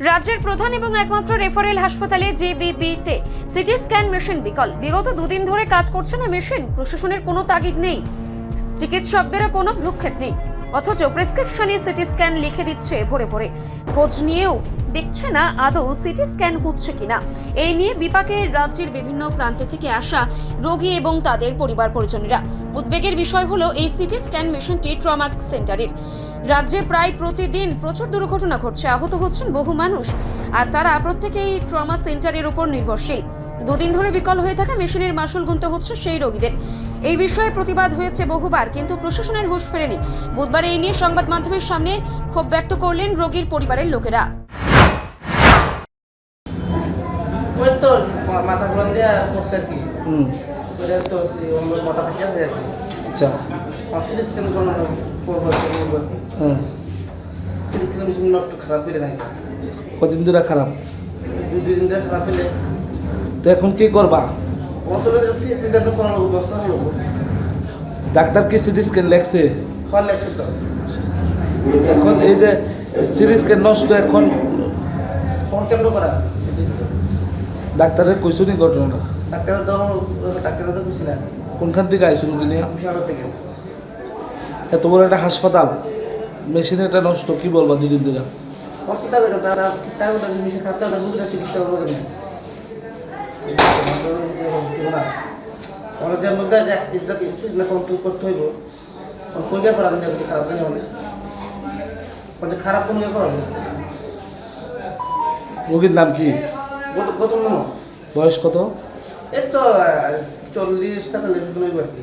রাজ্যের প্রধান এবং একমাত্র রেফারেল হাসপাতালে জেবিবিতে সিটি স্ক্যান মেশিন বিকল। বিগত দুদিন ধরে কাজ করছে না মেশিন। প্রশাসনের কোনো তাগিদ নেই। চিকিৎসকদেরও কোনো ভ্রুক্ষেপ নেই। অথচ প্রেসক্রিপশনে সিটি স্ক্যান লিখে দিচ্ছে ভরে ভরে। খোঁজ নিয়েও দেখছে না আদৌ সিটি স্ক্যান হচ্ছে কিনা। এই নিয়ে বিপাকের রাজ্যের বিভিন্ন প্রান্ত থেকে আসা রোগী এবং তাদের পরিবার পরিজনেরা উদ্বেগের বিষয় হলো এই সিটি স্ক্যান মেশিনটি ট্রমা সেন্টারের। রাজ্যে প্রায় প্রতিদিন প্রচুর দুর্ঘটনা ঘটছে। আহত হচ্ছেন বহু মানুষ। আর তারা প্রত্যেকেই ট্রমা সেন্টারের উপর নির্ভরশীল। দুদিন ধরে বিকল হয়ে থাকা মেশিনের মাসুল গুনতে হচ্ছে সেই রোগীদের। এই বিষয়ে প্রতিবাদ হয়েছে বহুবার কিন্তু প্রশাসনের হুঁশ ফেরেনি। বুধবার এই নিয়ে সংবাদ মাধ্যমের সামনে ক্ষোভ ব্যক্ত করলেন রোগীর পরিবারের লোকেরা। মাথা ঘুরান দিয়ে করছে আর কি। তো সে- আমার আছে আর কি। আচ্ছা। স্ক্যান করানো করব হ্যাঁ। কদিন ধরে খারাপ? তো এখন কি করবা? ডাক্তার কি সিটি স্ক্যান লেখছে? এখন এই যে সিটি স্ক্যান নষ্ট এখন ডাক্তারের কইসুনি ঘটনাটা? ডাক্তারের তো ডাক্তারের তো বুঝি না কোনখান থেকে আইসুন কিনে থেকে। এত বড় একটা হাসপাতাল মেশিন এটা নষ্ট, কি বলবা দুদিন ধরে ওর কি টাকা তারা টাকা তাদের মেশিন খারাপ টাকা বুঝে না চিকিৎসা করব কেন আমার যে মধ্যে কন্ট্রোল খারাপ খারাপ রোগীর নাম কি? বয়স কত? এই তো, চল্লিশ টাকা লেগে আর কি।